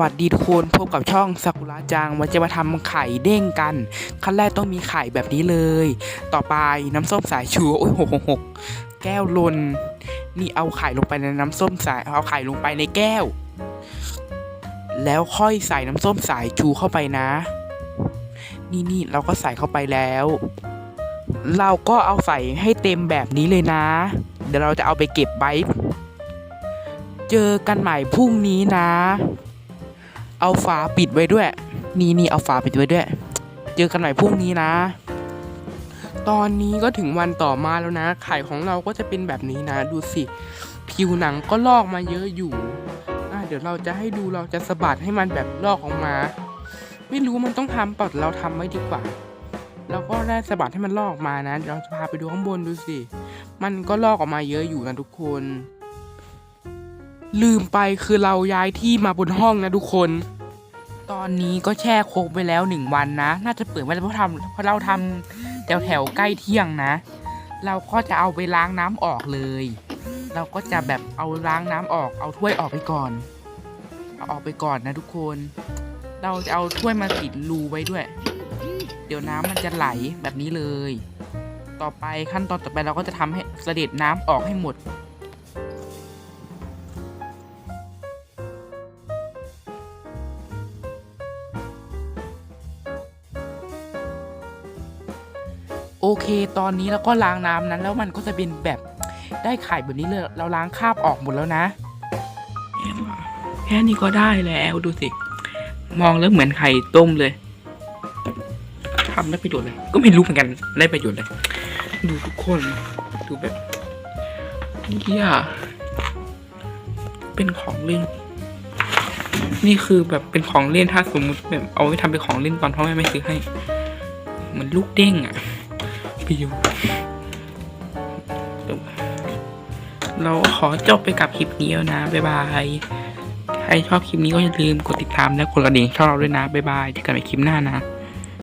วัสดีทุกคนพบกับช่องซากุระจังวันจะมาทำไข่เด้งกัน ขั้นแรกต้องมีไข่แบบนี้เลย ต่อไปน้ำส้มสายชูโอ้ยหกหกแก้วลน นี่เอาไข่ลงไปในน้ำส้มสายเอาไข่ลงไปในแก้ว แล้วค่อยใส่น้ำส้มสายชูเข้าไปนะ นี่นี่เราก็ใส่เข้าไปแล้ว เราก็เอาใส่ให้เต็มแบบนี้เลยนะ เดี๋ยวเราจะเอาไปเก็บไว้เจอกันใหม่พรุ่งนี้นะ เอาฝาปิดไว้ด้วย นี่นี่เอาฝาปิดไว้ด้วย เจอกันใหม่พรุ่งนี้นะ ตอนนี้ก็ถึงวันต่อมาแล้วนะ ไข่ของเราก็จะเป็นแบบนี้นะ ดูสิ ผิวหนังก็ลอกมาเยอะอยู่เดี๋ยวเราจะให้ดูเราจะสะบัดให้มันแบบลอกออกมา ไม่รู้มันต้องทำปล่เราทำไว้ดีกว่าเราก็ได้สะบัดให้มันลอกออกมานะเดี๋ยวเราจะพาไปดูข้างบนดูสิ มันก็ลอกออกมาเยอะอยู่นะทุกคน ลืมไปคือเราย้ายที่มาบนห้องนะทุกคน ตอนนี้ก็แช่โคกไปแล้วหนึ่งวันนะ น่าจะเปิดไว้เพราะทำเพราะเราทำแถวแถวๆใกล้เที่ยงนะ เราก็จะเอาไปล้างน้ำออกเลย เราก็จะแบบเอาล้างน้ำออก เอาถ้วยออกไปก่อน เอาออกไปก่อนนะทุกคน เราจะเอาถ้วยมาติดรูไว้ด้วย เดี๋ยวน้ำมันจะไหลแบบนี้เลย ต่อไปขั้นตอนต่อไปเราก็จะทำให้เสด็จน้ำออกให้หมด โอเค ตอนนี้เราก็ล้างน้ำนั้น แล้วมันก็จะเป็นแบบได้ไข่แบบนี้เลยเราล้างคราบออกหมดแล้วนะ แค่นี้ก็ได้แล้วดูสิ มองแล้วเหมือนไข่ต้มเลยทำได้ประโยชน์เลย ก็ไม่รู้เหมือนกันได้ประโยชน์เลย ดูทุกคนดูแบบเฮียเป็นของเล่น นี่คือแบบเป็นของเล่นถ้าสมมติแบบเอาไว้ทำเป็นของเล่นตอนพ่อแม่ไม่ซื้อให้ เหมือนลูกเด้งอะ ปอยู่เราขอจบไปกับคลิปนี้แล้วนะ บ๊ายบาย ใครชอบคลิปนี้ก็อย่าลืมกดติดตามและกดกระดิ่งช่องเราด้วยนะ บ๊ายบายเจอกันในคลิปหน้านะ